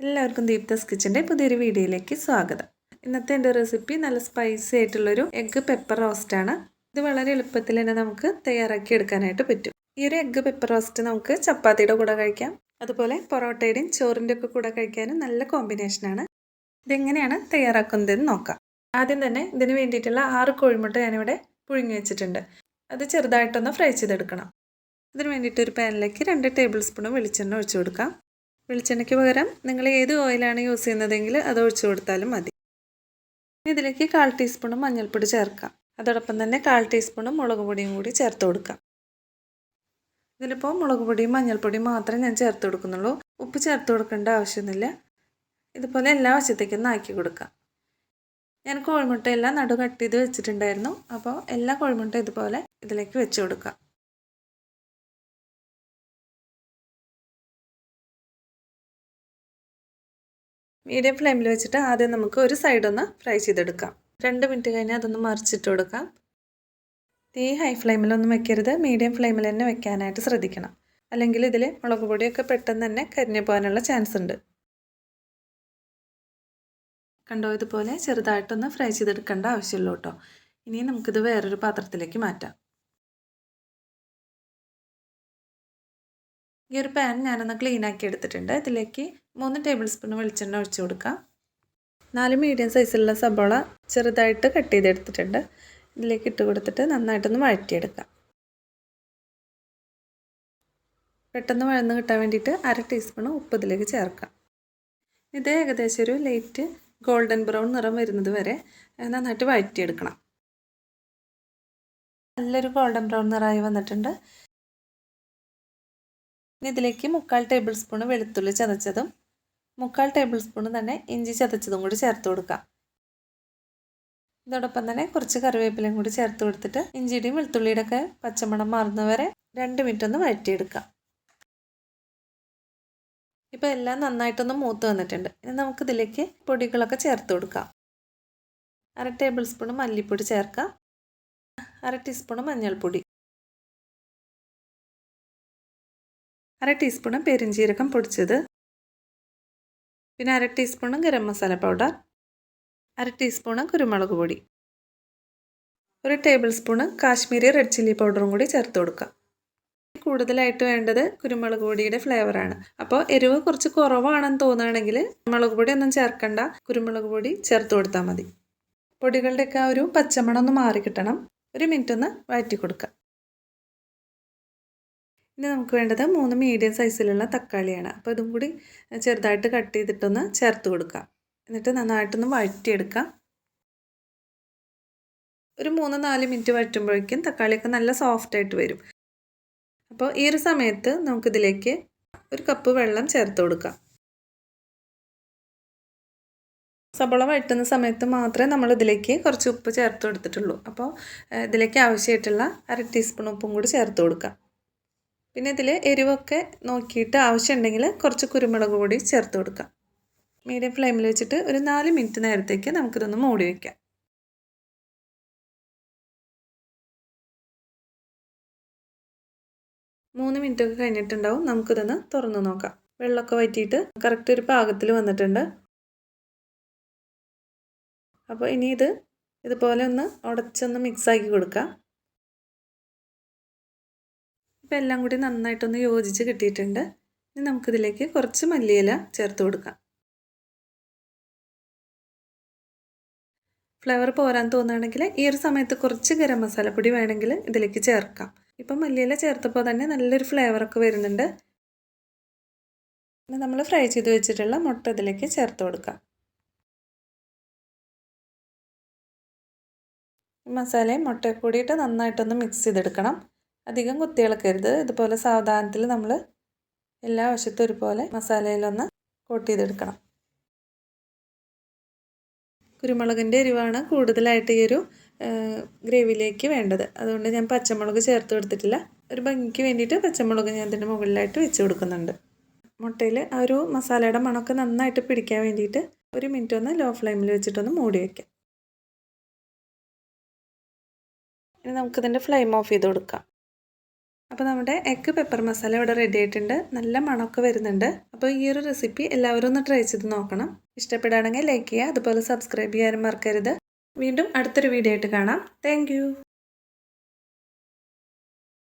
എല്ലാവർക്കും ദീപ്തസ് കിച്ചന്റെ പുതിയൊരു വീഡിയോയിലേക്ക് സ്വാഗതം. ഇന്നത്തെ എന്റെ റെസിപ്പി നല്ല സ്പൈസി ആയിട്ടുള്ളൊരു എഗ്ഗ് പെപ്പർ റോസ്റ്റാണ്. ഇത് വളരെ എളുപ്പത്തിൽ തന്നെ നമുക്ക് തയ്യാറാക്കി എടുക്കാനായിട്ട് പറ്റും. ഈ ഒരു എഗ്ഗ് പെപ്പർ റോസ്റ്റ് നമുക്ക് ചപ്പാത്തിയുടെ കൂടെ കഴിക്കാം. അതുപോലെ പൊറോട്ടയുടെയും ചോറിന്റെ ഒക്കെ കൂടെ കഴിക്കാനും നല്ല കോമ്പിനേഷനാണ് ഇതെങ്ങനെയാണ് തയ്യാറാക്കുന്നതെന്ന് നോക്കാം. ആദ്യം തന്നെ ഇതിന് വേണ്ടിയിട്ടുള്ള ആറ് കോഴിമുട്ട ഞാനിവിടെ പുഴുങ്ങി വെച്ചിട്ടുണ്ട്. അത് ചെറുതായിട്ടൊന്ന് ഫ്രൈ ചെയ്തെടുക്കണം. ഇതിന് വേണ്ടിയിട്ട് ഒരു പാനിലേക്ക് രണ്ട് ടേബിൾ സ്പൂൺ വെളിച്ചെണ്ണ ഒഴിച്ചു കൊടുക്കാം. വെളിച്ചെണ്ണയ്ക്ക് പകരം നിങ്ങൾ ഏത് ഓയിലാണ് യൂസ് ചെയ്യുന്നതെങ്കിൽ അത് ഒഴിച്ചു കൊടുത്താലും മതി. ഇതിലേക്ക് കാൽ ടീസ്പൂൺ മഞ്ഞൾപ്പൊടി ചേർക്കാം. അതോടൊപ്പം തന്നെ കാൽ ടീസ്പൂൺ മുളക് പൊടിയും കൂടി ചേർത്ത് കൊടുക്കാം. ഇതിലിപ്പോൾ മുളക് പൊടിയും മഞ്ഞൾപ്പൊടിയും മാത്രമേ ഞാൻ ചേർത്ത് കൊടുക്കുന്നുള്ളൂ. ഉപ്പ് ചേർത്ത് കൊടുക്കേണ്ട ആവശ്യമൊന്നുമില്ല. ഇതുപോലെ എല്ലാ വശത്തേക്കും ആക്കി കൊടുക്കാം. ഞാൻ കോഴിമുട്ടയെല്ലാം നടു കട്ട് ചെയ്ത് വെച്ചിട്ടുണ്ടായിരുന്നു. അപ്പോൾ എല്ലാ കോഴിമുട്ട ഇതുപോലെ ഇതിലേക്ക് വെച്ച് കൊടുക്കാം. മീഡിയം ഫ്ലെയിമിൽ വെച്ചിട്ട് ആദ്യം നമുക്ക് ഒരു സൈഡൊന്ന് ഫ്രൈ ചെയ്തെടുക്കാം. രണ്ട് മിനിറ്റ് കഴിഞ്ഞാൽ അതൊന്ന് മറിച്ചിട്ട് കൊടുക്കാം. തീ ഹൈ ഫ്ലെയിമിലൊന്നും വെക്കരുത്. മീഡിയം ഫ്ലെയിമിൽ തന്നെ വെക്കാനായിട്ട് ശ്രദ്ധിക്കണം. അല്ലെങ്കിൽ ഇതിൽ മുളക് പൊടിയൊക്കെ പെട്ടെന്ന് തന്നെ കരിഞ്ഞു പോകാനുള്ള ചാൻസ് ഉണ്ട്. കണ്ടോ? ഇതുപോലെ ചെറുതായിട്ടൊന്ന് ഫ്രൈ ചെയ്തെടുക്കേണ്ട ആവശ്യമുള്ളൂ കേട്ടോ. ഇനി നമുക്കിത് വേറൊരു പാത്രത്തിലേക്ക് മാറ്റാം. ഈ ഒരു പാൻ ഞാനൊന്ന് ക്ലീൻ ആക്കി എടുത്തിട്ടുണ്ട്. ഇതിലേക്ക് മൂന്ന് ടേബിൾ സ്പൂൺ വെളിച്ചെണ്ണ ഒഴിച്ചു കൊടുക്കാം. നാല് മീഡിയം സൈസിലുള്ള സബോള ചെറുതായിട്ട് കട്ട് ചെയ്തെടുത്തിട്ടുണ്ട്. ഇതിലേക്ക് ഇട്ട് കൊടുത്തിട്ട് നന്നായിട്ടൊന്ന് വഴറ്റിയെടുക്കാം. പെട്ടെന്ന് വഴന്ന് കിട്ടാൻ വേണ്ടിയിട്ട് അര ടീസ്പൂൺ ഉപ്പ് ഇതിലേക്ക് ചേർക്കാം. ഇത് ഏകദേശം ഒരു ലൈറ്റ് ഗോൾഡൻ ബ്രൗൺ നിറം വരുന്നത് വരെ നന്നായിട്ട് വഴറ്റിയെടുക്കണം. നല്ലൊരു ഗോൾഡൻ ബ്രൗൺ നിറമായി വന്നിട്ടുണ്ട്. ഇനി ഇതിലേക്ക് മുക്കാൽ ടേബിൾ സ്പൂൺ വെളുത്തുള്ളി ചതച്ചതും മുക്കാൽ ടേബിൾ സ്പൂൺ തന്നെ ഇഞ്ചി ചതച്ചതും കൂടി ചേർത്ത് കൊടുക്കാം. ഇതോടൊപ്പം തന്നെ കുറച്ച് കറിവേപ്പിലയും കൂടി ചേർത്ത് കൊടുത്തിട്ട് ഇഞ്ചിയുടെയും വെളുത്തുള്ളിയുടെ ഒക്കെ പച്ചമണം മാറുന്നവരെ രണ്ട് മിനിറ്റ് ഒന്ന് വഴറ്റിയെടുക്കാം. ഇപ്പോൾ എല്ലാം നന്നായിട്ടൊന്ന് മൂത്ത് വന്നിട്ടുണ്ട്. ഇനി നമുക്ക് ഇതിലേക്ക് പൊടികളൊക്കെ ചേർത്ത് കൊടുക്കാം. അര ടേബിൾ സ്പൂൺ മല്ലിപ്പൊടി ചേർക്കാം. അര ടീസ്പൂൺ മഞ്ഞൾപ്പൊടി. അര ടീസ്പൂണും പെരിഞ്ചീരകം പൊടിച്ചത്. പിന്നെ അര ടീസ്പൂണും ഗരം മസാല പൗഡർ. അര ടീസ്പൂണ് കുരുമുളക് പൊടി. ഒരു tablespoon Kashmiri red chilli പൗഡറും കൂടി ചേർത്ത് കൊടുക്കാം. കൂടുതലായിട്ട് വേണ്ടത് കുരുമുളക് പൊടിയുടെ ഫ്ലേവറാണ് അപ്പോൾ എരിവ് കുറച്ച് കുറവാണെന്ന് തോന്നുകയാണെങ്കിൽ മുളക് പൊടി ഒന്നും ചേർക്കണ്ട. കുരുമുളക് പൊടി ചേർത്ത് കൊടുത്താൽ മതി. പൊടികളുടെയൊക്കെ ആ ഒരു പച്ചമണം ഒന്ന് മാറി കിട്ടണം. ഒരു മിനിറ്റ് ഒന്ന് വഴറ്റി കൊടുക്കുക ഇനി നമുക്ക് വേണ്ടത് മൂന്ന് മീഡിയം സൈസിലുള്ള തക്കാളിയാണ്. അപ്പോൾ ഇതും കൂടി ചെറുതായിട്ട് കട്ട് ചെയ്തിട്ടൊന്ന് ചേർത്ത് കൊടുക്കാം. എന്നിട്ട് നന്നായിട്ടൊന്ന് വഴറ്റിയെടുക്കാം. ഒരു മൂന്ന് നാല് മിനിറ്റ് വഴറ്റുമ്പോഴേക്കും തക്കാളിയൊക്കെ നല്ല സോഫ്റ്റായിട്ട് വരും. അപ്പോൾ ഈ ഒരു സമയത്ത് നമുക്കിതിലേക്ക് ഒരു കപ്പ് വെള്ളം ചേർത്ത് കൊടുക്കാം. സബോള വഴറ്റുന്ന സമയത്ത് മാത്രമേ നമ്മൾ ഇതിലേക്ക് കുറച്ച് ഉപ്പ് ചേർത്ത് കൊടുത്തിട്ടുള്ളൂ. അപ്പോൾ ഇതിലേക്ക് ആവശ്യമായിട്ടുള്ള അര ടീസ്പൂൺ ഉപ്പും കൂടി ചേർത്ത് കൊടുക്കാം. പിന്നെ ഇതിൽ എരിവൊക്കെ നോക്കിയിട്ട് ആവശ്യമുണ്ടെങ്കിൽ കുറച്ച് കുരുമുളക് കൂടി ചേർത്ത് കൊടുക്കാം. മീഡിയം ഫ്ലെയിമിൽ വെച്ചിട്ട് ഒരു നാല് മിനിറ്റ് നേരത്തേക്ക് നമുക്കിതൊന്ന് മൂടി വയ്ക്കാം മൂന്ന് മിനിറ്റ് ഒക്കെ കഴിഞ്ഞിട്ടുണ്ടാവും നമുക്കിതൊന്ന് തുറന്ന് നോക്കാം. വെള്ളമൊക്കെ വറ്റിയിട്ട് കറക്റ്റ് ഒരു പാകത്തിൽ വന്നിട്ടുണ്ട്. അപ്പോൾ ഇനി ഇത് ഇതുപോലെ ഒന്ന് ഉടച്ചൊന്ന് മിക്സാക്കി കൊടുക്കാം. ഇപ്പം എല്ലാം കൂടി നന്നായിട്ടൊന്ന് യോജിച്ച് കിട്ടിയിട്ടുണ്ട്. ഇനി നമുക്കിതിലേക്ക് കുറച്ച് മല്ലിയില ചേർത്ത് കൊടുക്കാം. ഫ്ലേവർ പോരാൻ തോന്നുകയാണെങ്കിൽ ഈ ഒരു സമയത്ത് കുറച്ച് ഗരം മസാലപ്പൊടി വേണമെങ്കിൽ ഇതിലേക്ക് ചേർക്കാം. ഇപ്പം മല്ലിയില ചേർത്തപ്പോൾ തന്നെ നല്ലൊരു ഫ്ലേവറൊക്കെ വരുന്നുണ്ട്. പിന്നെ നമ്മൾ ഫ്രൈ ചെയ്ത് വെച്ചിട്ടുള്ള മുട്ട ഇതിലേക്ക് ചേർത്ത് കൊടുക്കാം. മസാലയും മുട്ടയും കൂടിയിട്ട് നന്നായിട്ടൊന്ന് മിക്സ് ചെയ്തെടുക്കണം. അധികം കുത്തിയിളക്കരുത്. ഇതുപോലെ സാവധാനത്തിൽ നമ്മൾ എല്ലാ വശത്തും ഒരുപോലെ മസാലയിലൊന്ന് കോട്ട് ചെയ്തെടുക്കണം. കുരുമുളകിന്റെ എരിവാണ് കൂടുതലായിട്ട് ഈ ഒരു ഗ്രേവിയിലേക്ക് വേണ്ടത്. അതുകൊണ്ട് ഞാൻ പച്ചമുളക് ചേർത്ത് കൊടുത്തിട്ടില്ല. ഒരു ഭംഗിക്ക് വേണ്ടിയിട്ട് പച്ചമുളക് ഞാൻ ഇതിന്റെ മുകളിലായിട്ട് വെച്ച് കൊടുക്കുന്നുണ്ട്. മുട്ടയിൽ ആ ഒരു മസാലയുടെ മണമൊക്കെ നന്നായിട്ട് പിടിക്കാൻ വേണ്ടിയിട്ട് ഒരു മിനിറ്റ് ഒന്ന് ലോ ഫ്ലെയിമിൽ വെച്ചിട്ടൊന്ന് മൂടി വയ്ക്കാം ഇനി നമുക്കിതിന്റെ ഫ്ലെയിം ഓഫ് ചെയ്ത് കൊടുക്കാം. അപ്പോൾ നമ്മുടെ എഗ്ഗ് പെപ്പർ മസാല ഇവിടെ റെഡി ആയിട്ടുണ്ട്. നല്ല മണമൊക്കെ വരുന്നുണ്ട്. അപ്പോൾ ഈ ഒരു റെസിപ്പി എല്ലാവരും ഒന്ന് ട്രൈ ചെയ്ത് നോക്കണം. ഇഷ്ടപ്പെടുകയാണെങ്കിൽ ലൈക്ക് ചെയ്യുക. അതുപോലെ സബ്സ്ക്രൈബ് ചെയ്യാനും മറക്കരുത്. വീണ്ടും അടുത്തൊരു വീഡിയോ ആയിട്ട് കാണാം. താങ്ക്